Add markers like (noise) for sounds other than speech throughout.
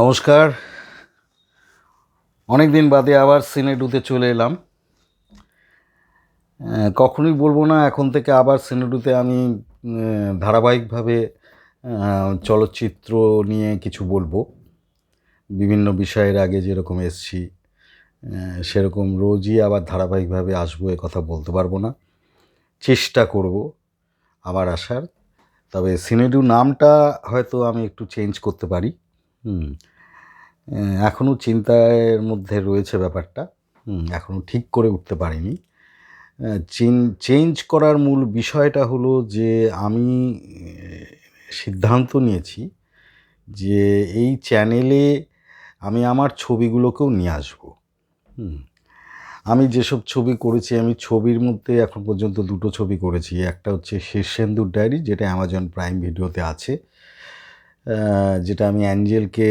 নমস্কার। অনেক দিন বাদে আবার সিনেডুতে চলে এলাম। কখনোই বলব না, এখন থেকে আবার সিনেডুতে আমি ধারাবাহিকভাবে চলচ্চিত্র নিয়ে কিছু বলব। বিভিন্ন বিষয়ের আগে যেরকম এসছি সেরকম রোজই আবার ধারাবাহিকভাবে আসব, এ কথা বলতে পারব না। চেষ্টা করব আবার আসার। তবে সিনেডু নামটা হয়তো আমি একটু চেঞ্জ করতে পারি। হুম। এখনও চিন্তার মধ্যে রয়েছে ব্যাপারটা। এখনও ঠিক করে উঠতে পারিনি। চেঞ্জ করার মূল বিষয়টা হলো যে আমি সিদ্ধান্ত নিয়েছি যে এই চ্যানেলে আমি আমার ছবিগুলোকেও নিয়ে আসব। হুম। আমি যেসব ছবি করেছি, আমি ছবির মধ্যে এখন পর্যন্ত দুটো ছবি করেছি। একটা হচ্ছে শীর্ষেন্দুর ডায়েরি, যেটা অ্যামাজন প্রাইম ভিডিওতে আছে। যেটা আমি অ্যাঞ্জেলকে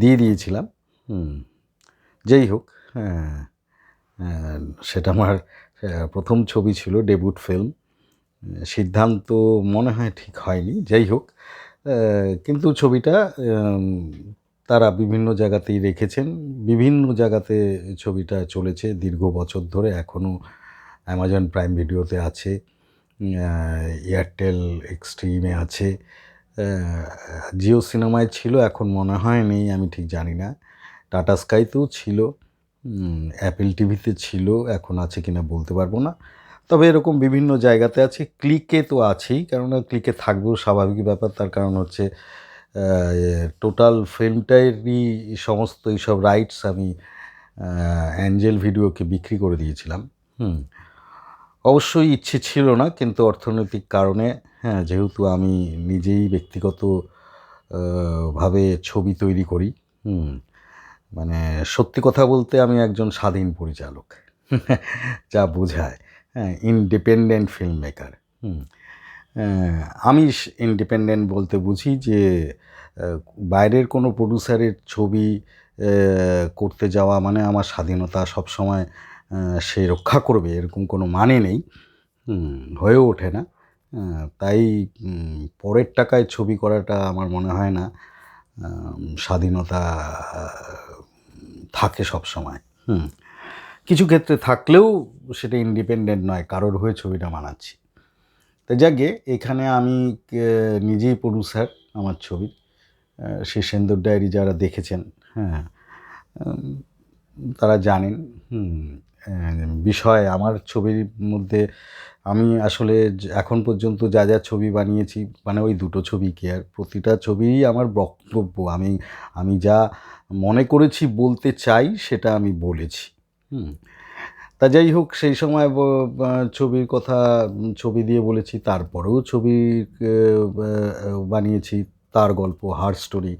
দিয়ে দিয়েছিলাম। যেই হোক হ্যাঁ সেটা আমার প্রথম ছবি ছিল ডেবুট ফিল্ম। সিদ্ধান্ত মনে হয় ঠিক হয়নি, যাই হোক কিন্তু ছবিটা তারা বিভিন্ন জায়গাতেই রেখেছেন, বিভিন্ন জায়গাতে ছবিটা চলেছে দীর্ঘ বছর ধরে, এখনও অ্যামাজন প্রাইম ভিডিওতে আছে। এয়ারটেল এক্সট্রিমে আছে। জিও সিনেমায় ছিল, এখন মনে হয় নেই, আমি ঠিক জানি না। টাটা স্কাইতেও ছিল অ্যাপেল টিভিতে ছিল, এখন আছে কিনা বলতে পারব না। তবে এরকম বিভিন্ন জায়গাতে আছে ক্লিকে তো আছেই, কেননা ক্লিকে থাকবেও স্বাভাবিক ব্যাপার, তার কারণ হচ্ছে টোটাল ফিল্মটারই সমস্ত এইসব রাইটস আমি অ্যাঞ্জেল ভিডিওকে বিক্রি করে দিয়েছিলাম। হুম। অবশ্যই ইচ্ছে ছিল না, কিন্তু অর্থনৈতিক কারণে হ্যাঁ যেহেতু আমি নিজেই ব্যক্তিগত ভাবে ছবি তৈরি করি, হুম মানে সত্যি কথা বলতে আমি একজন স্বাধীন পরিচালক, (laughs) যা বোঝায় হ্যাঁ ইন্ডিপেন্ডেন্ট ফিল্ম মেকার হুম আমি ইন্ডিপেন্ডেন্ট বলতে বুঝি যে বাইরের কোনো প্রডিউসারের ছবি করতে যাওয়া মানে আমার স্বাধীনতা সবসময় সে রক্ষা করবে এরকম কোনো মানে নেই। হয়েও ওঠে না। তাই পরের টাকায় ছবি করাটা আমার মনে হয় না স্বাধীনতা থাকে সব সময়। হুম কিছু ক্ষেত্রে থাকলেও সেটা ইন্ডিপেন্ডেন্ট নয় কারোর হয়ে ছবিটা বানাচ্ছি। তো যাকে এখানে আমি নিজেই প্রডিউসার আমার ছবির। আহ, সেন্দুর ডায়েরি যারা দেখেছেন হ্যাঁ তারা জানেন হুম, বিষয়, আমার ছবির মধ্যে আমি আসলে এখন পর্যন্ত যা যা ছবি বানিয়েছি মানে ওই দুটো ছবি কি আর, প্রতিটা ছবিই আমার বক্তব্য। আমি আমি যা মনে করেছি, বলতে চাই, সেটা আমি বলেছি। হুম। তা যাই হোক, সেই সময় ছবির কথা, ছবি দিয়ে বলেছি, তারপরেও ছবি বানিয়েছি। তার গল্প, হার স্টোরি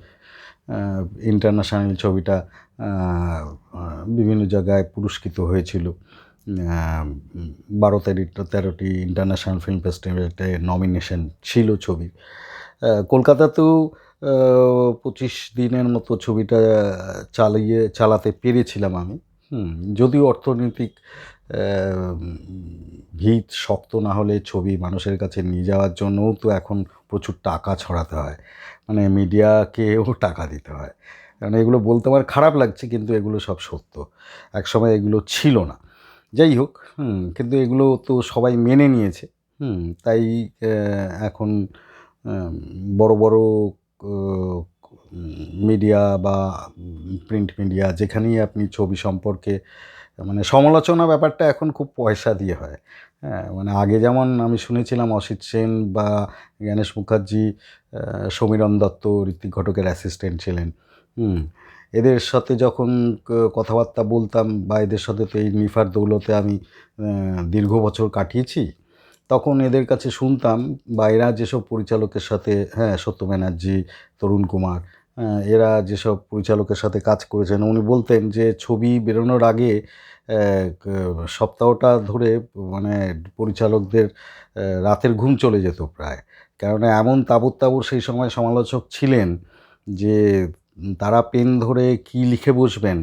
ইন্টারন্যাশনাল ছবিটা বিভিন্ন জায়গায় পুরস্কৃত হয়েছিল। বারো তেরোটা তেরোটি ইন্টারন্যাশনাল ফিল্ম ফেস্টিভ্যালতে নমিনেশন ছিল ছবি। কলকাতাতেও পঁচিশ দিনের মতো ছবিটা চালিয়ে, চালাতে পেরেছিলাম আমি। যদিও অর্থনৈতিক ভিত শক্ত না হলে ছবি মানুষের কাছে নিয়ে যাওয়ার জন্যও তো এখন প্রচুর টাকা ছড়াতে হয়। মানে মিডিয়াকেও টাকা দিতে হয়। কারণ এগুলো বলতে আমার খারাপ লাগছে, কিন্তু এগুলো সব সত্য। একসময় এগুলো ছিল না। যাই হোক কিন্তু এগুলো তো সবাই মেনে নিয়েছে। হুম, তাই এখন বড় বড় মিডিয়া বা প্রিন্ট মিডিয়া যেখানেই আপনি ছবি সম্পর্কে মানে সমালোচনা ব্যাপারটা এখন খুব পয়সা দিয়ে হয়। হ্যাঁ মানে আগে যেমন আমি শুনেছিলাম অসিত সেন বা গণেশ মুখার্জি সমীরণ দত্ত, ঋত্বিক ঘটকের অ্যাসিস্ট্যান্ট ছিলেন। হুম। এদের সাথে যখন কথাবার্তা বলতাম বা এদের সাথে তো এই নিফার দৌলতে আমি দীর্ঘ বছর কাটিয়েছি, তখন এদের কাছে শুনতাম বা এরা যেসব পরিচালকের সাথে হ্যাঁ সত্য ব্যানার্জি, তরুণ কুমার এরা যেসব পরিচালকের সাথে কাজ করেছেন, উনি বলতেন যে ছবি বেরোনোর আগে সপ্তাহটা ধরে মানে পরিচালকদের রাতের ঘুম চলে যেত প্রায়। কেননা এমন তাবর তাবর সেই সময় সমালোচক ছিলেন যে তারা পেন ধরে কি লিখে বসবেন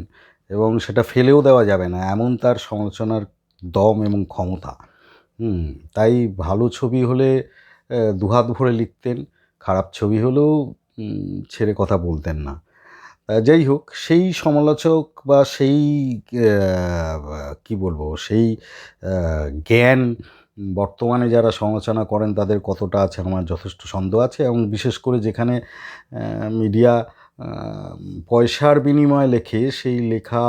এবং সেটা ফেলেও দেওয়া যাবে না, এমন তার সমালোচনার দম এবং ক্ষমতা। তাই ভালো ছবি হলে দুহাত ভরে লিখতেন, খারাপ ছবি হলেও ছেড়ে কথা বলতেন না। যাই হোক, সেই সমালোচক বা সেই কি বলব, সেই জ্ঞান বর্তমানে যারা সমালোচনা করেন তাদের কতটা আছে আমার যথেষ্ট সন্দেহ আছে এবং বিশেষ করে যেখানে মিডিয়া পয়সার বিনিময়ে লেখে সেই লেখা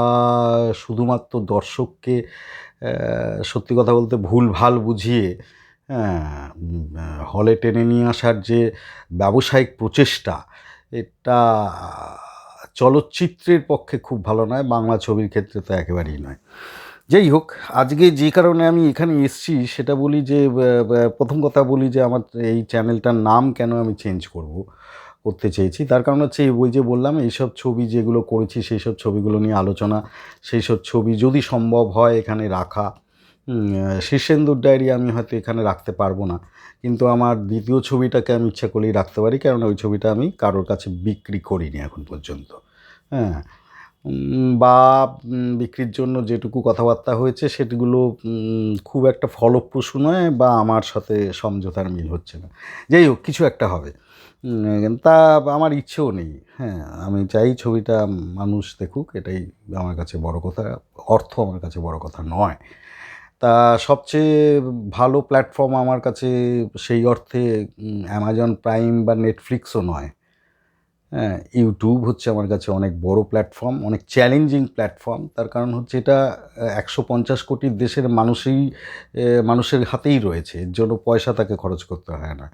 শুধুমাত্র দর্শককে সত্যি কথা বলতে ভুল ভালো বুঝিয়ে হলে টেনে নিয়ে আসার যে ব্যবসায়িক প্রচেষ্টা, এটা চলচ্চিত্রের পক্ষে খুব ভালো নয়, বাংলা ছবির ক্ষেত্রে তো একেবারেই নয়। যাই হোক, আজকে যে কারণে আমি এখানে এসেছি সেটা বলি যে প্রথম কথা বলি যে আমার এই চ্যানেলটার নাম কেন আমি চেঞ্জ করব? করতে চেয়েছি। তার কারণ হচ্ছে এই বই যে বললাম, এইসব ছবি যেগুলো করেছি সেই সব ছবিগুলো নিয়ে আলোচনা সেই সব ছবি যদি সম্ভব হয় এখানে রাখা শীর্ষেন্দুর ডায়েরি আমি হয়তো এখানে রাখতে পারব না। কিন্তু আমার দ্বিতীয় ছবিটাকে আমি ইচ্ছা করলেই রাখতে পারি, কারণ ওই ছবিটা আমি কারোর কাছে বিক্রি করিনি এখন পর্যন্ত। হ্যাঁ বা বিক্রির জন্য যেটুকু কথাবার্তা হয়েছে, সেগুলো খুব একটা ফলপ্রসূ নয় বা আমার সাথে সমঝোতার মিল হচ্ছে না। যাই হোক, কিছু একটা হবে। তা আমার ইচ্ছেও নেই। হ্যাঁ আমি চাই ছবিটা মানুষ দেখুক, এটাই আমার কাছে বড় কথা, অর্থ আমার কাছে বড় কথা নয়। তা সবচেয়ে ভালো প্ল্যাটফর্ম আমার কাছে সেই অর্থে অ্যামাজন প্রাইম বা নেটফ্লিক্সও নয়। হ্যাঁ ইউটিউব হচ্ছে আমার কাছে অনেক বড় প্ল্যাটফর্ম অনেক চ্যালেঞ্জিং প্ল্যাটফর্ম তার কারণ হচ্ছে এটা একশো পঞ্চাশ কোটি দেশের মানুষই মানুষের হাতেই রয়েছে। এর জন্য পয়সা তাকে খরচ করতে হয় না।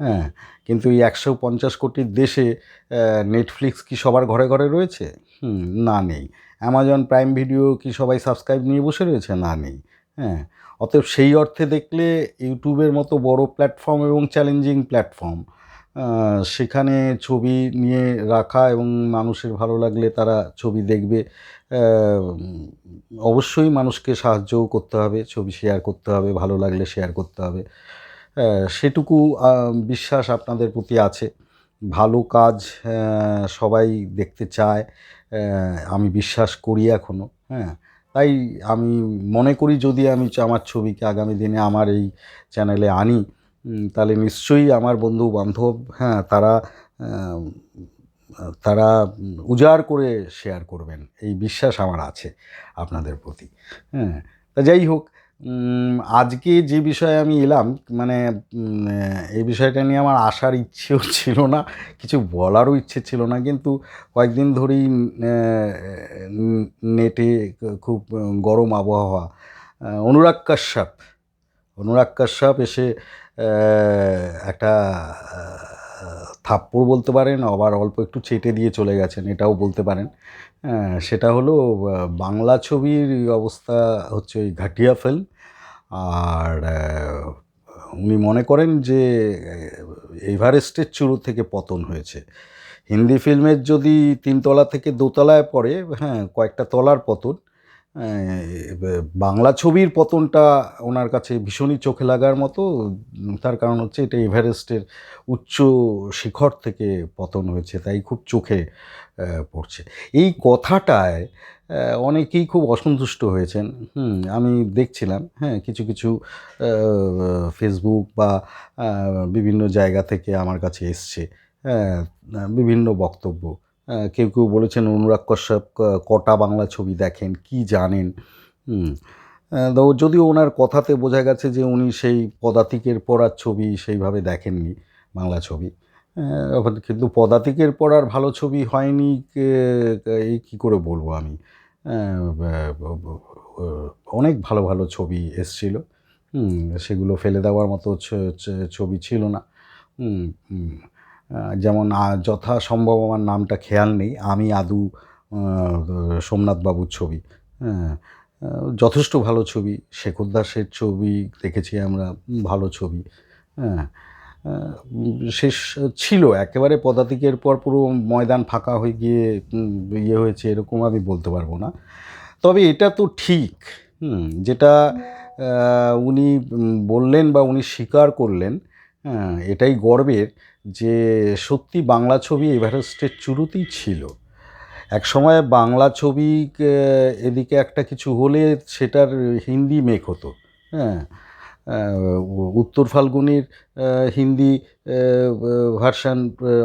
হ্যাঁ কিন্তু এই একশো পঞ্চাশ কোটির দেশে নেটফ্লিক্স কি সবার ঘরে ঘরে রয়েছে? হুম, না নেই। অ্যামাজন প্রাইম ভিডিও কি সবাই সাবস্ক্রাইব নিয়ে বসে রয়েছে? না নেই। হ্যাঁ অতএব সেই অর্থে দেখলে ইউটিউবের মতো বড় প্ল্যাটফর্ম এবং চ্যালেঞ্জিং প্ল্যাটফর্ম সেখানে ছবি নিয়ে রাখা এবং মানুষের ভালো লাগলে তারা ছবি দেখবে। অবশ্যই মানুষকে সাহায্যও করতে হবে, ছবি শেয়ার করতে হবে, ভালো লাগলে শেয়ার করতে হবে। সেটুকু বিশ্বাস আপনাদের প্রতি আছে। ভালো কাজ সবাই দেখতে চায় আমি বিশ্বাস করি এখনও হ্যাঁ। তাই আমি মনে করি যদি আমি আমার ছবিকে আগামী দিনে আমার এই চ্যানেলে আনি তাহলে নিশ্চয়ই আমার বন্ধু বান্ধব হ্যাঁ তারা তারা উজাড় করে শেয়ার করবেন। এই বিশ্বাস আমার আছে আপনাদের প্রতি। হ্যাঁ তা যাই হোক আজকে যে বিষয়ে আমি এলাম মানে এই বিষয়টা নিয়ে আমার আসার ইচ্ছেও (laughs) ছিল না, কিছু বলারও ইচ্ছে ছিল না, কিন্তু কয়েকদিন ধরেই নেটে খুব গরম আবহাওয়া। অনুরাগ কাশ্যপ অনুরাগ কাশ্যপ এসে একটা থাপ্পড় বলতে পারেন, আবার অল্প একটু চেটে দিয়ে চলে গেছেন, এটাও বলতে পারেন। সেটা হলো, বাংলা ছবির অবস্থা হচ্ছে ওই ঘাটিয়া ফিল্ম আর উনি মনে করেন যে, এভারেস্টের চূড়ো থেকে পতন হয়েছে। হিন্দি ফিল্মের যদি তিনতলা থেকে দোতলায় পড়ে হ্যাঁ কয়েকটা তলার পতন বাংলা ছবির পতনটা ওনার কাছে ভীষণই চোখে লাগার মতো। তার কারণ হচ্ছে এটা এভারেস্টের উচ্চ শিখর থেকে পতন হয়েছে, তাই খুব চোখে পড়ছে। এই কথাটায় অনেকেই খুব অসন্তুষ্ট হয়েছেন। হুম, আমি দেখছিলাম হ্যাঁ কিছু কিছু ফেসবুক বা বিভিন্ন জায়গা থেকে আমার কাছে এসছে হ্যাঁ বিভিন্ন বক্তব্য। কেউ কেউ বলেছেন অনুরাগ কশ্যপ কটা বাংলা ছবি দেখেন, কি জানেন? তো যদিও ওনার কথাতে বোঝা গেছে যে উনি সেই পদাতিকের পড়ার ছবি সেইভাবে দেখেননি, বাংলা ছবি। কিন্তু পদাতিকের পড়ার ভালো ছবি হয়নি এই কী করে বলব আমি? অনেক ভালো ভালো ছবি এসছিল সেগুলো ফেলে দেওয়ার মতো ছবি ছিল না। যেমন যথাসম্ভব আমার নামটা খেয়াল নেই। আমি আদু আহ, সোমনাথ বাবুর ছবি। হ্যাঁ যথেষ্ট ভালো ছবি। শেখর দাসের ছবি দেখেছি আমরা ভালো ছবি। হ্যাঁ শেষ ছিল। একেবারে পদাতিকের পর পুরো ময়দান ফাঁকা হয়ে গিয়ে ইয়ে হয়েছে এরকম আমি বলতে পারব না। তবে এটা তো ঠিক যেটা উনি বললেন বা উনি স্বীকার করলেন হ্যাঁ এটাই গর্বের। যে সত্যি বাংলা ছবি এভারেস্টের চুরুতেই ছিল। এক সময় বাংলা ছবি এদিকে একটা কিছু হলে সেটার হিন্দি মেক হতো। হ্যাঁ উত্তর ফাল্গুনির হিন্দি ভার্সান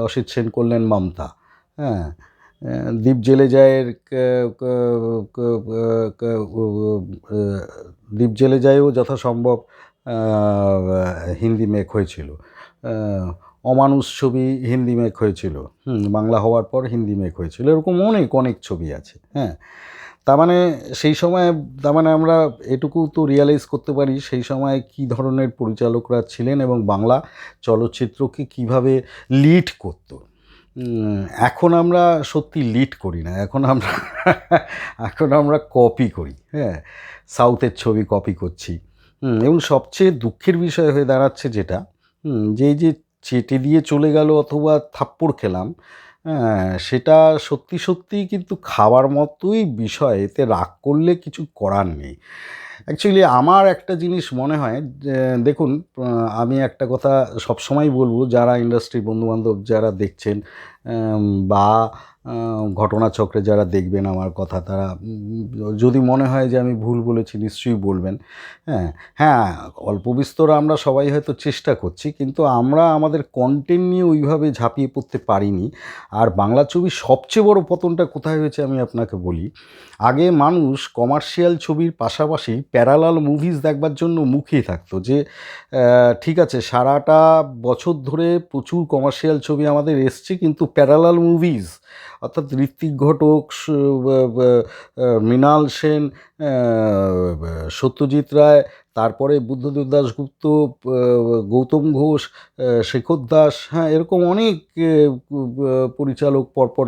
অসিত সেন করলেন মমতা। হ্যাঁ দ্বীপ জেলে যায়ের দ্বীপ জেলে যায়ও যথাসম্ভব হিন্দি মেক হয়েছিল। অমানুষ ছবি হিন্দি মেক হয়েছিল। হুম, বাংলা হওয়ার পর হিন্দি মেক হয়েছিল। এরকম অনেক অনেক ছবি আছে হ্যাঁ। তার মানে সেই সময়, তার মানে আমরা এটুকু তো রিয়ালাইজ করতে পারি সেই সময় কী ধরনের পরিচালকরা ছিলেন এবং বাংলা চলচ্চিত্রকে কীভাবে লিড করতো। এখন আমরা সত্যি লিড করি না। এখন আমরা এখন আমরা কপি করি হ্যাঁ। সাউথের ছবি কপি করছি। এবং সবচেয়ে দুঃখের বিষয় হয়ে দাঁড়াচ্ছে যেটা যে যে চেটে দিয়ে চলে গেল অথবা থাপ্পড় খেলাম হ্যাঁ, সেটা সত্যি সত্যি কিন্তু খাওয়ার মতোই বিষয় এতে রাগ করলে কিছু করার নেই। অ্যাকচুয়ালি আমার একটা জিনিস মনে হয় দেখুন আমি একটা কথা সবসময় বলব যারা ইন্ডাস্ট্রি বন্ধুবান্ধব যারা দেখছেন বা ঘটনাচক্রে যারা দেখবেন আমার কথা, তারা যদি মনে হয় যে আমি ভুল বলেছি, নিশ্চয়ই বলবেন। হ্যাঁ হ্যাঁ অল্প বিস্তর আমরা সবাই হয়তো চেষ্টা করছি, কিন্তু আমরা আমাদের কন্টেন্ট নিয়ে ওইভাবে ঝাঁপিয়ে পড়তে পারিনি। আর বাংলা ছবির সবচেয়ে বড় পতনটা কোথায় হয়েছে আমি আপনাকে বলি। আগে মানুষ কমার্শিয়াল ছবির পাশাপাশি প্যারালাল মুভিজ দেখবার জন্য মুখিয়ে থাকতো যে ঠিক আছে, সারাটা বছর ধরে প্রচুর কমার্শিয়াল ছবি আমাদের এসছে, কিন্তু প্যারালাল মুভিজ অর্থাৎ ঋত্বিক ঘটক মৃণাল সেন সত্যজিৎ রায়, তারপরে বুদ্ধদেব দাশগুপ্ত গৌতম ঘোষ শেখর দাস হ্যাঁ এরকম অনেক পরিচালক পরপর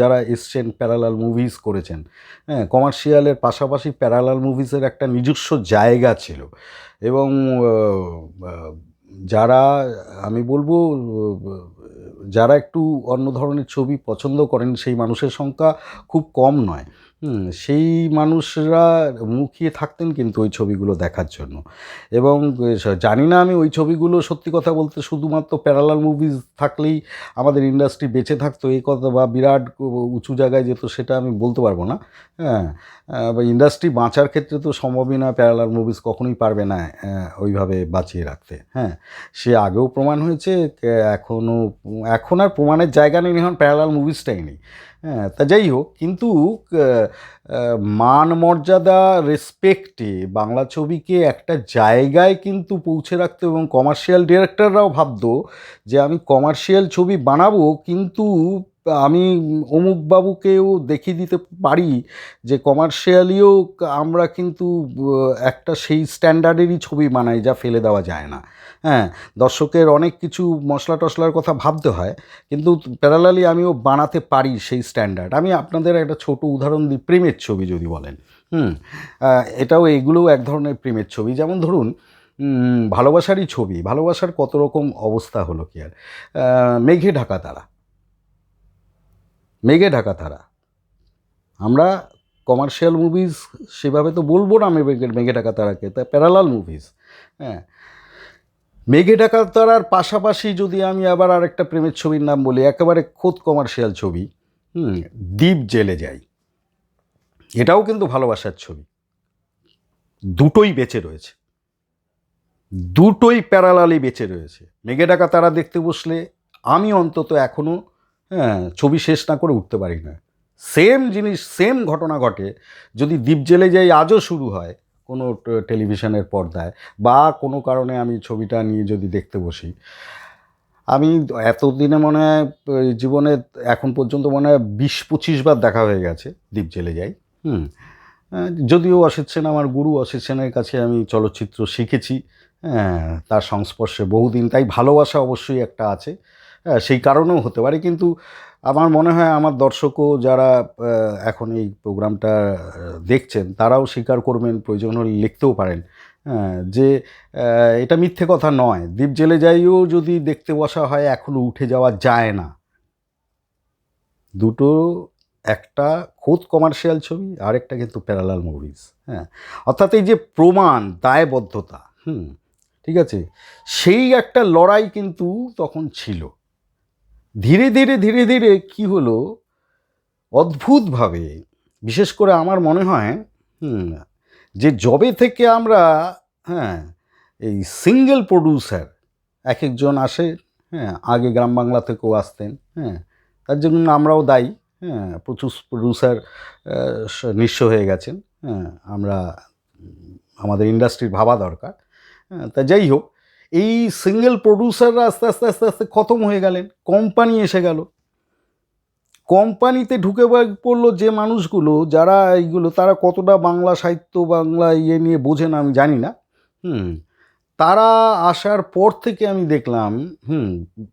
যারা এসছেন প্যারালাল মুভিজ করেছেন। হ্যাঁ কমার্শিয়ালের পাশাপাশি প্যারালাল মুভিজের একটা নিজস্ব জায়গা ছিল। এবং যারা, আমি বলব যারা একটু অন্য ধরনের ছবি পছন্দ করেন সেই মানুষের সংখ্যা খুব কম নয়। সেই মানুষরা মুখিয়ে থাকতেন কিন্তু ওই ছবিগুলো দেখার জন্য। এবং জানি না আমি ওই ছবিগুলো সত্যি কথা বলতে শুধুমাত্র প্যারালাল মুভিজ থাকলেই আমাদের ইন্ডাস্ট্রি বেঁচে থাকতো, এই কথা বা বিরাট উঁচু জায়গায় যেত সেটা আমি বলতে পারব না। হ্যাঁ ইন্ডাস্ট্রি বাঁচার ক্ষেত্রে তো সম্ভবই না প্যারালাল মুভিজ কখনোই পারবে না ওইভাবে বাঁচিয়ে রাখতে। হ্যাঁ সে আগেও প্রমাণ হয়েছে এখনও এখন আর প্রমাণের জায়গা নেই, এখন প্যারালাল মুভিজটাই নেই। হ্যাঁ তা যাই হোক, কিন্তু মান মর্যাদা রেসপেক্টে বাংলা ছবিকে একটা জায়গায় কিন্তু পৌঁছে রাখতো এবং কমার্শিয়াল ডিরেক্টররাও ভাবত যে আমি কমার্শিয়াল ছবি বানাবো, কিন্তু আমি অমুক বাবুকেও দেখিয়ে দিতে পারি যে কমার্শিয়ালিও আমরা কিন্তু একটা সেই স্ট্যান্ডার্ডেরই ছবি বানাই যা ফেলে দেওয়া যায় না। হ্যাঁ দর্শকের অনেক কিছু মশলা টশলার কথা ভাবতে হয়, কিন্তু প্যারালালি আমিও বানাতে পারি সেই স্ট্যান্ডার্ড আমি আপনাদের একটা ছোট উদাহরণ দিই, প্রেমের ছবি যদি বলেন। হুম এটাও এগুলোও এক ধরনের প্রেমের ছবি। যেমন ধরুন ভালোবাসারই ছবি, ভালোবাসার কত রকম অবস্থা হলো কি আর? মেঘে ঢাকা তারা। মেঘে ঢাকা তারা। আমরা কমার্শিয়াল মুভিজ সেভাবে তো বলব না আমি মেঘে ঢাকা তারাকে, তা প্যারালাল মুভিজ হ্যাঁ। মেঘে ঢাকা তারার পাশাপাশি যদি আমি আবার আরেকটা প্রেমের ছবির নাম বলি, একেবারে খোদ কমার্শিয়াল ছবি, হুম, দ্বীপ জেলে যাই, এটাও কিন্তু ভালোবাসার ছবি। দুটোই বেঁচে রয়েছে। দুটোই প্যারালালি বেঁচে রয়েছে। মেঘে ডাকা তারা দেখতে বসলে আমি অন্তত এখনও হ্যাঁ ছবি শেষ না করে উঠতে পারি না। সেম জিনিস, সেম ঘটনা ঘটে, যদি দ্বীপ জেলে যাই আজও শুরু হয় কোনো টেলিভিশনের পর্দায় বা কোনো কারণে আমি ছবিটা নিয়ে যদি দেখতে বসি, আমি এতদিনে মনে হয় জীবনে এখন পর্যন্ত মনে হয় বিশ পঁচিশ বার দেখা হয়ে গেছে দ্বীপ জেলে যাই। হুম যদিও অসিত সেন আমার গুরু, অসিত সেনের কাছে আমি চলচ্চিত্র শিখেছি হ্যাঁ তার সংস্পর্শে বহুদিন, তাই ভালোবাসা অবশ্যই একটা আছে। হ্যাঁ সেই কারণেও হতে পারে। কিন্তু আমার মনে হয় আমার দর্শকও যারা এখন এই প্রোগ্রামটা দেখছেন তারাও স্বীকার করবেন প্রয়োজন হলে লিখতেও পারেন। হ্যাঁ, যে এটা মিথ্যে কথা নয়। দ্বীপ জেলে যাইও যদি দেখতে বসা হয় এখনও উঠে যাওয়া যায় না। দুটো একটা খোদ কমার্শিয়াল ছবি আর একটা কিন্তু প্যারালাল মুভিজ হ্যাঁ অর্থাৎ এই যে প্রমাণ দায়বদ্ধতা হুম ঠিক আছে? সেই একটা লড়াই কিন্তু তখন ছিল। ধীরে ধীরে ধীরে ধীরে কি হলো? অদ্ভুতভাবে, বিশেষ করে আমার মনে হয় যে জবে থেকে আমরা হ্যাঁ এই সিঙ্গেল প্রডিউসার এক একজন আসে হ্যাঁ আগে গ্রাম বাংলা থেকেও আসতেন হ্যাঁ তার জন্য আমরাও দায়ী হ্যাঁ প্রচুর প্রডিউসার নিঃস্ব হয়ে গেছেন হ্যাঁ আমরা, আমাদের ইন্ডাস্ট্রির ভাবা দরকার হ্যাঁ তা যাই হোক এই সিঙ্গেল প্রডিউসাররা আস্তে আস্তে আস্তে আস্তে খতম হয়ে গেলেন কোম্পানি এসে গেল। কোম্পানিতে ঢুকে পড়ল যে মানুষগুলো, যারা এইগুলো, তারা কতটা বাংলা সাহিত্য, বাংলা ইয়ে নিয়ে বোঝে না, আমি জানি না। হুম, তারা আসার পর থেকে আমি দেখলাম, হুম,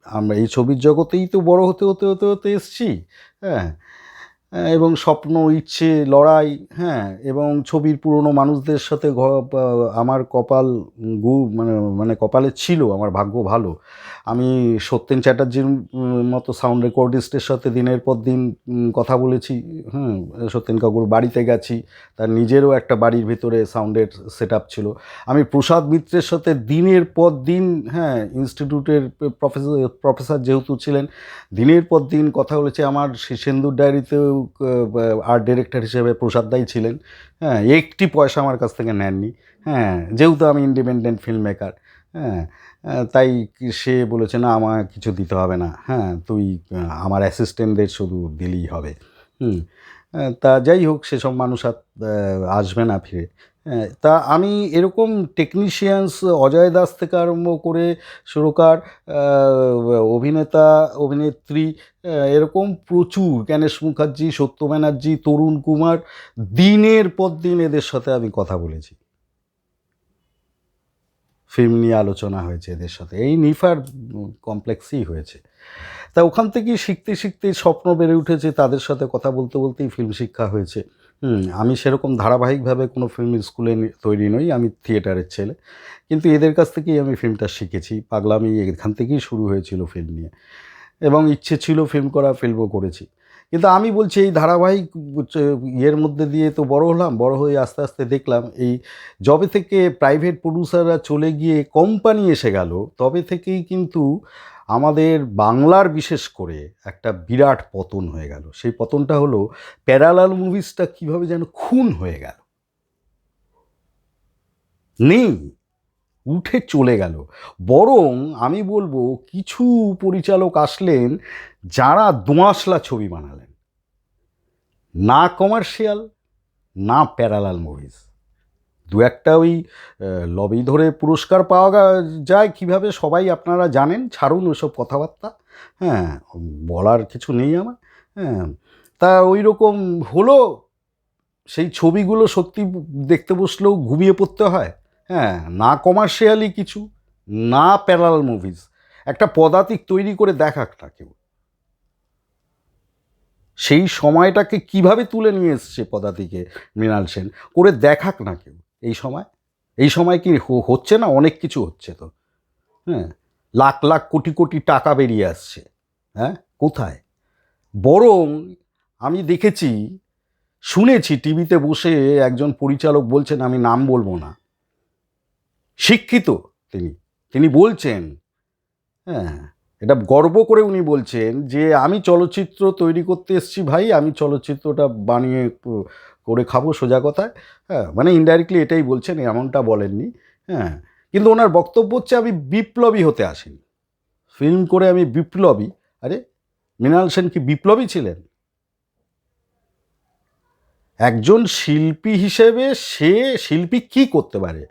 আমরা এই ছবির জগতেই তো বড় হতে হতে হতে হতে এসছি হ্যাঁ এবং স্বপ্ন, ইচ্ছে, লড়াই হ্যাঁ এবং ছবির পুরনো মানুষদের সাথে আমার কপাল গু মানে মানে কপালে ছিল, আমার ভাগ্য ভালো। আমি সত্যেন চ্যাটার্জির মতো সাউন্ড রেকর্ডিস্টের সাথে দিনের পর দিন কথা বলেছি, হুম, সত্যেন কাকুর বাড়িতে গেছি, তার নিজেরও একটা বাড়ির ভিতরে সাউন্ডের সেট ছিল। আমি প্রসাদ মিত্রের সাথে দিনের পর দিন হ্যাঁ ইনস্টিটিউটের প্রফেসর প্রফেসর যেহেতু ছিলেন, দিনের পর দিন কথা বলেছি, আমার সেন্দুর ডায়েরিতেও আর্ট ডিরেক্টর হিসেবে প্রসাদ দাই ছিলেন হ্যাঁ একটি পয়সা আমার কাছ থেকে নেননি হ্যাঁ যেহেতু আমি ইন্ডিপেন্ডেন্ট ফিল্ম মেকার হ্যাঁ তাই সে বলেছে, না আমার কিছু দিতে হবে না। হ্যাঁ তুই আমার অ্যাসিস্ট্যান্টদের শুধু দিলেই হবে। হুম তা যাই হোক, সেসব মানুষ আর আসবে না ফিরে। তা আমি এরকম টেকনিশিয়ানস অজয় দাস থেকে আরম্ভ করে সুরকার অভিনেতা, অভিনেত্রী এরকম প্রচুর গণেশ মুখার্জি, সত্য ব্যানার্জি, তরুণ কুমার, দিনের পর দিন এদের সাথে আমি কথা বলেছি। ফিল্ম নিয়ে আলোচনা হয়েছে এদের সাথে। এই নিফার কমপ্লেক্সই হয়েছে। তা ওখান থেকেই শিখতে শিখতে স্বপ্ন বেড়ে উঠেছে তাদের সাথে কথা বলতে বলতেই ফিল্ম শিক্ষা হয়েছে। আমি সেরকম ধারাবাহিকভাবে কোনো ফিল্ম স্কুলে তৈরি নই, আমি থিয়েটারের ছেলে। কিন্তু এদের কাছ থেকেই আমি ফিল্মটা শিখেছি। পাগলামি এখান থেকেই শুরু হয়েছিল ফিল্ম নিয়ে। এবং ইচ্ছে ছিল ফিল্ম করা ফিল্মও করেছি। কিন্তু আমি বলছি এই ধারাবাহিক ইয়ের মধ্যে দিয়ে তো বড় হলাম, বড় হয়ে আস্তে আস্তে দেখলাম এই যবে থেকে প্রাইভেট প্রডিউসাররা চলে গিয়ে কোম্পানি এসে গেল, তবে থেকেই কিন্তু আমাদের বাংলার বিশেষ করে একটা বিরাট পতন হয়ে গেল। সেই পতনটা হলো প্যারালাল মুভিসটা কীভাবে যেন খুন হয়ে গেল। নেই, উঠে চলে গেল। বরং আমি বলব কিছু পরিচালক আসলেন যারা দোঁয়াশলা ছবি বানালেন, না কমার্শিয়াল, না প্যারালাল মুভিজ। দু একটা ওই লবি ধরে পুরস্কার পাওয়া যায় কীভাবে সবাই আপনারা জানেন, ছাড়ুন ওসব কথাবার্তা। হ্যাঁ বলার কিছু নেই আমার। হ্যাঁ তা ওই রকম হলো, সেই ছবিগুলো সত্যি দেখতে বসলেও ঘুমিয়ে পড়তে হয়। হ্যাঁ না কমার্শিয়ালি কিছু, না প্যারাল মুভিজ। একটা পদাতিক তৈরি করে দেখাক না কেউ সেই সময়টাকে কীভাবে তুলে নিয়ে এসছে পদাতিকে মৃণাল সেন? করে দেখাক না কেউ। এই সময়? এই সময় কি হচ্ছে না? অনেক কিছু হচ্ছে তো। হ্যাঁ? লাখ লাখ কোটি কোটি টাকা বেরিয়ে আসছে। হ্যাঁ? কোথায়? বরং আমি দেখেছি, শুনেছি টিভিতে বসে একজন পরিচালক বলছেন, আমি নাম বলব না। শিক্ষিত তিনি। তিনি বলছেন হ্যাঁ এটা গর্ব করে উনি বলছেন যে, আমি চলচ্চিত্র তৈরি করতে এসেছি ভাই, আমি চলচ্চিত্রটা বানিয়ে করে খাব সোজা কথায়। হ্যাঁ মানে ইনডাইরেক্টলি এটাই বলছেন, এমনটা বলেননি। হ্যাঁ কিন্তু ওনার বক্তব্য হচ্ছে, আমি বিপ্লবী হতে আসিনি। ফিল্ম করে আমি বিপ্লবী। আরে, মৃণাল সেন কি বিপ্লবী ছিলেন? একজন শিল্পী হিসেবে সে শিল্পী কি করতে পারে?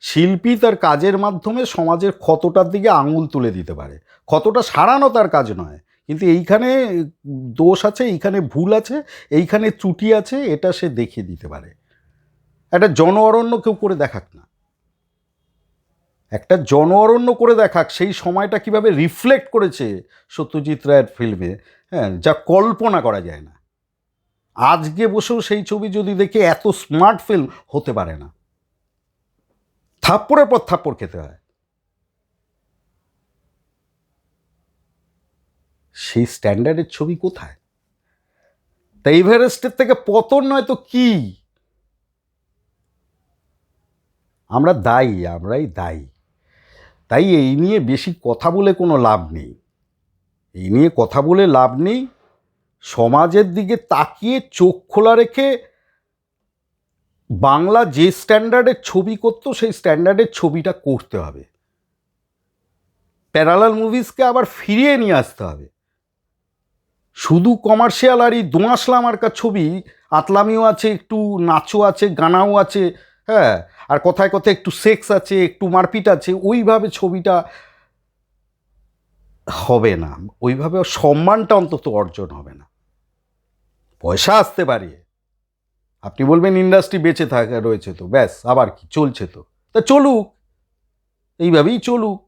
শিল্পী তার কাজের মাধ্যমে সমাজের ক্ষতটার দিকে আঙুল তুলে দিতে পারে। ক্ষতটা সারানো তার কাজ নয়। কিন্তু এইখানে দোষ আছে, এইখানে ভুল আছে, এইখানে ত্রুটি আছে, এটা সে দেখিয়ে দিতে পারে। একটা জন অরণ্য কেউ করে দেখাক না। একটা জন অরণ্য করে দেখাক, সেই সময়টা কীভাবে রিফ্লেক্ট করেছে সত্যজিৎ রায়ের ফিল্মে হ্যাঁ যা কল্পনা করা যায় না। আজকে বসেও সেই ছবি যদি দেখে এত স্মার্ট ফিল্ম হতে পারে না। থাপ্পড়ের পর থাপ্পড় খেতে হয়। সেই স্ট্যান্ডার্ডের ছবি কোথায়? তা এভারেস্টের থেকে পতন নয় তো কি? আমরা দায়ী, আমরাই দায়ী। তাই এই নিয়ে বেশি কথা বলে কোনো লাভ নেই। এই নিয়ে কথা বলে লাভ নেই। সমাজের দিকে তাকিয়ে চোখ খোলা রেখে বাংলা যে স্ট্যান্ডার্ডের ছবি করতো, সেই স্ট্যান্ডার্ডের ছবিটা করতে হবে। প্যারালাল মুভিসকে আবার ফিরিয়ে নিয়ে আসতে হবে। শুধু কমার্শিয়াল আর এই দোঁয়াশলা মার্কার ছবি, আতলামিও আছে, একটু নাচও আছে, গানাও আছে হ্যাঁ আর কথায় কথায় একটু সেক্স আছে, একটু মারপিট আছে, ওইভাবে ছবিটা হবে না। ওইভাবে সম্মানটা অন্তত অর্জন হবে না। পয়সা আসতে পারে। আপনি বলবেন ইন্ডাস্ট্রি বেঁচে থাকা, রয়েছে তো, ব্যাস, আবার কি, চলছে তো। তা চলুক, এইভাবেই চলুক।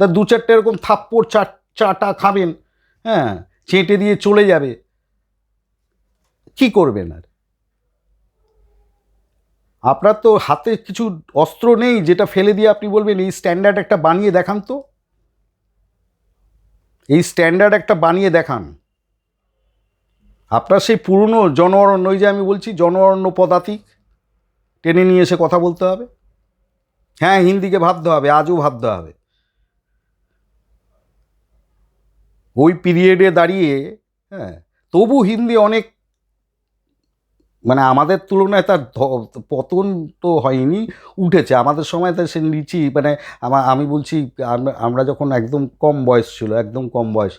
তা দু চারটে এরকম থাপ্পড় চা চাটা খাবেন হ্যাঁ চেটে দিয়ে চলে যাবে। কি করবেন আর? আপনার তো হাতে কিছু অস্ত্র নেই, যেটা ফেলে দিয়ে আপনি বলবেন, এই স্ট্যান্ডার্ড একটা বানিয়ে দেখান তো। এই স্ট্যান্ডার্ড একটা বানিয়ে দেখান। আপনার সেই পুরনো জন অরণ্য ওই যে আমি বলছি জন অরণ্য পদাতিক, টেনে নিয়ে এসে কথা বলতে হবে। হ্যাঁ হিন্দিকে ভাবতে হবে, আজও ভাবতে হবে। ওই পিরিয়ডে দাঁড়িয়ে হ্যাঁ তবু হিন্দি অনেক মানে আমাদের তুলনায় তার পতন তো হয়নি, উঠেছে। আমাদের সময় তো সে নিচি মানে আমি বলছি, আমরা যখন একদম কম বয়স ছিল, একদম কম বয়স,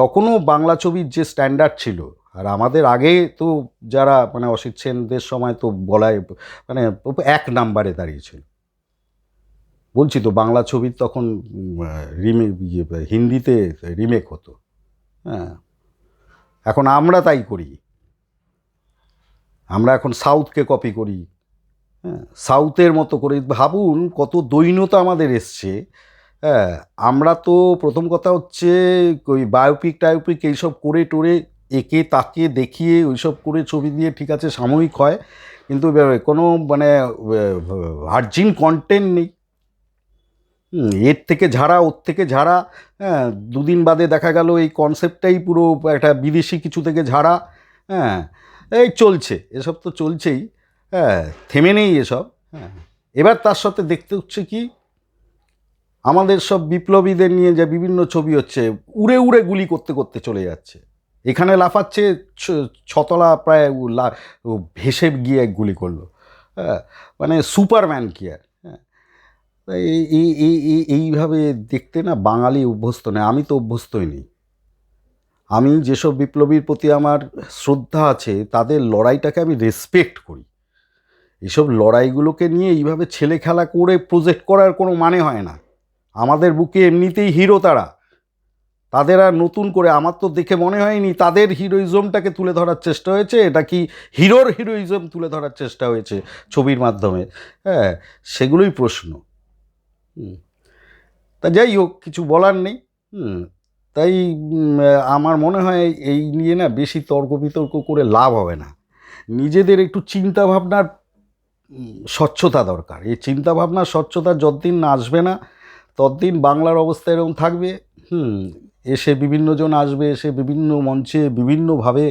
তখনও বাংলা ছবির যে স্ট্যান্ডার্ড ছিল আর আমাদের আগে তো যারা মানে অসিত সেনদের সময় তো বলায় মানে এক নাম্বারে দাঁড়িয়েছিল। বলছি তো, বাংলা ছবির তখন রিমেক হিন্দিতে রিমেক হতো। হ্যাঁ। এখন আমরা তাই করি। আমরা এখন সাউথকে কপি করি। হ্যাঁ সাউথের মতো করে। ভাবুন কত দৈন্যতা আমাদের এসছে। হ্যাঁ আমরা তো প্রথম কথা হচ্ছে ওই বায়োপিক টায়োপিক এইসব করে টোরে একে, তাকে দেখিয়ে ওইসব করে ছবি দিয়ে ঠিক আছে, সাময়িক হয়। কিন্তু কোনো মানে ভার্জিন কন্টেন্ট নেই। এর থেকে ঝাড়া, ওর থেকে ঝাড়া হ্যাঁ দুদিন বাদে দেখা গেল এই কনসেপ্টটাই পুরো একটা বিদেশি কিছু থেকে ঝাড়া হ্যাঁ এই চলছে, এসব তো চলছেই হ্যাঁ থেমে নেই এসব হ্যাঁ। এবার তার সাথে দেখতে হচ্ছে কি, আমাদের সব বিপ্লবীদের নিয়ে যে বিভিন্ন ছবি হচ্ছে, উড়ে উড়ে গুলি করতে করতে চলে যাচ্ছে। এখানে লাফাচ্ছে ছতলা প্রায় ভেসে গিয়ে গুলি করল। হ্যাঁ মানে সুপারম্যান কি আর? হ্যাঁ এই- এই- এইভাবে দেখতে না বাঙালি অভ্যস্ত নয়, আমি তো অভ্যস্তই নেই। আমি যেসব বিপ্লবীর প্রতি আমার শ্রদ্ধা আছে, তাদের লড়াইটাকে আমি রেসপেক্ট করি। এইসব লড়াইগুলোকে নিয়ে এইভাবে ছেলে খেলা করে প্রজেক্ট করার কোনো মানে হয় না। আমাদের বুকে এমনিতেই হিরো তারা। তাদের আর নতুন করে আমার তো দেখে মনে হয়নি, তাদের হিরোইজমটাকে তুলে ধরার চেষ্টা হয়েছে, এটা কি হিরোর হিরোইজম তুলে ধরার চেষ্টা হয়েছে ছবির মাধ্যমে? হ্যাঁ সেগুলোই প্রশ্ন। তা যাই হোক, কিছু বলার নেই। হুম, তাই আমার মনে হয় এই নিয়ে না বেশি তর্ক বিতর্ক করে লাভ হবে না। নিজেদের একটু চিন্তা ভাবনার স্বচ্ছতা দরকার। এই চিন্তা ভাবনার স্বচ্ছতা যতদিন না আসবে না, ততদিন বাংলার অবস্থা এরকম থাকবে। হুম এসে বিভিন্নজন আসবে, এসে বিভিন্ন মঞ্চে বিভিন্নভাবে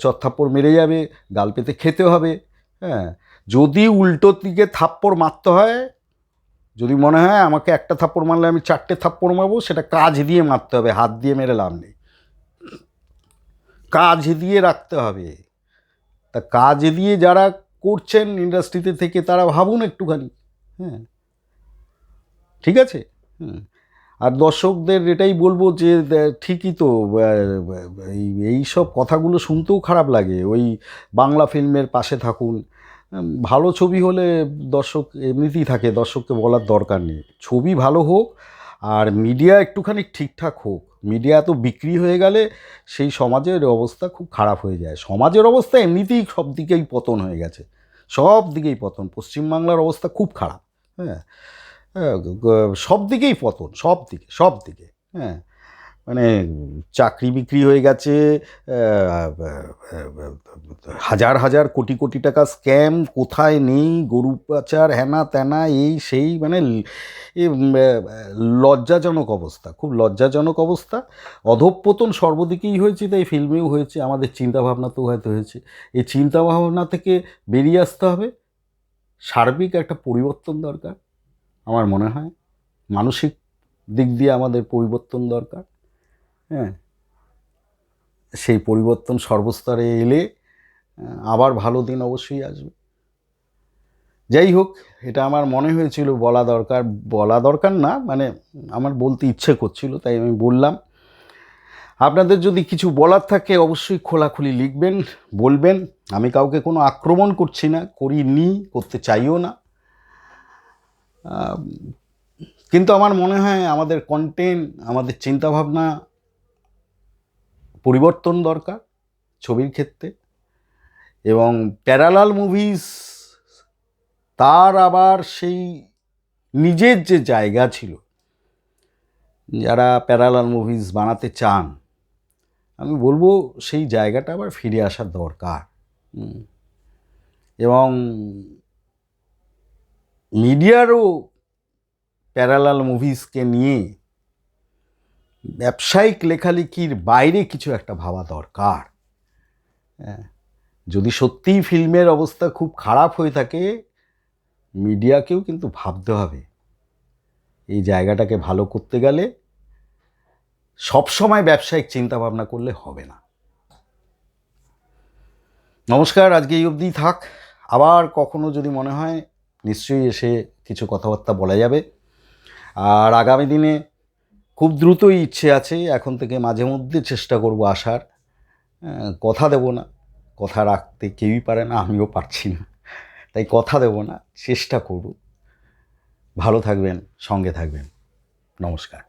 চত্থাপ্পড় মেরে যাবে, গাল পেতে খেতে হবে হ্যাঁ? যদি উল্টো দিকে থাপ্পড় মারতে হয়, যদি মনে হয় আমাকে একটা থাপ্পড় মারলে আমি চারটে থাপ্পড় মারবো, সেটা কাজ দিয়ে মারতে হবে, হাত দিয়ে মেরে লাভ নেই। কাজ দিয়ে রাখতে হবে। তা কাজ দিয়ে যারা করছেন ইন্ডাস্ট্রিতে থেকে তারা ভাবুন একটুখানি হ্যাঁ? ঠিক আছে? হুম। আর দর্শকদের এটাই বলব যে ঠিকই তো এই এই সব কথাগুলো শুনতেও খারাপ লাগে। ওই বাংলা ফিল্মের পাশে থাকুন। ভালো ছবি হলে দর্শক এমনিতেই থাকে, দর্শককে বলার দরকার নেই। ছবি ভালো হোক আর মিডিয়া একটুখানি ঠিকঠাক হোক। মিডিয়া তো বিক্রি হয়ে গেলে সেই সমাজের অবস্থা খুব খারাপ হয়ে যায়। সমাজের অবস্থা এমনিতেই সব দিকেই পতন হয়ে গেছে। সব দিকেই পতন। পশ্চিমবাংলার অবস্থা খুব খারাপ। হ্যাঁ। সব দিকেই পতন, সব দিকে সব দিকে হ্যাঁ। মানে চাকরি বিক্রি হয়ে গেছে হাজার হাজার কোটি কোটি টাকা স্ক্যাম, কোথায় নেই, গরু পাচার হ্যানা ত্যানা এই সেই মানে লজ্জাজনক অবস্থা, খুব লজ্জাজনক অবস্থা। অধঃপতন সর্বদিকেই হয়েছে, তাই ফিল্মেও হয়েছে, আমাদের চিন্তাভাবনাতেও হয়তো হয়েছে। এই চিন্তাভাবনা থেকে বেরিয়ে আসতে হবে। সার্বিক একটা পরিবর্তন দরকার। আমার মনে হয়। মানসিক দিক দিয়ে আমাদের পরিবর্তন দরকার। হ্যাঁ? সেই পরিবর্তন সর্বস্তরে এলে আবার ভালো দিন অবশ্যই আসবে। যাই হোক, এটা আমার মনে হয়েছিল বলা দরকার। বলা দরকার না মানে আমার বলতে ইচ্ছে করছিল, তাই আমি বললাম। আপনাদের যদি কিছু বলার থাকে, অবশ্যই খোলাখুলি লিখবেন, বলবেন। আমি কাউকে কোনো আক্রমণ করছি না, করিনি, করতে চাইও না। কিন্তু আমার মনে হয় আমাদের কন্টেন্ট আমাদের চিন্তাভাবনা পরিবর্তন দরকার ছবির ক্ষেত্রে। এবং প্যারালাল মুভিস তার আবার সেই নিজের যে জায়গা ছিল, যারা প্যারালাল মুভিস বানাতে চান, আমি বলব সেই জায়গাটা আবার ফিরে আসার দরকার। এবং মিডিয়ারও প্যারালাল মুভিজকে নিয়ে ব্যবসায়িক লেখালেখির বাইরে কিছু একটা ভাবা দরকার। হ্যাঁ যদি সত্যিই ফিল্মের অবস্থা খুব খারাপ হয়ে থাকে, মিডিয়াকেও কিন্তু ভাবতে হবে। এই জায়গাটাকে ভালো করতে গেলে সবসময় ব্যবসায়িক চিন্তা ভাবনা করলে হবে না। নমস্কার, আজকে এই অবধিই থাক। আবার কখনো যদি মনে হয় নিশ্চয়ই এসে কিছু কথাবার্তা বলা যাবে। আর আগামী দিনে খুব দ্রুতই ইচ্ছে আছে, এখন থেকে মাঝে মধ্যে চেষ্টা করব আসার। কথা দেব না, কথা রাখতে কেউই পারে না, আমিও পারছি না। তাই কথা দেব না, চেষ্টা করব। ভালো থাকবেন, সঙ্গে থাকবেন। নমস্কার।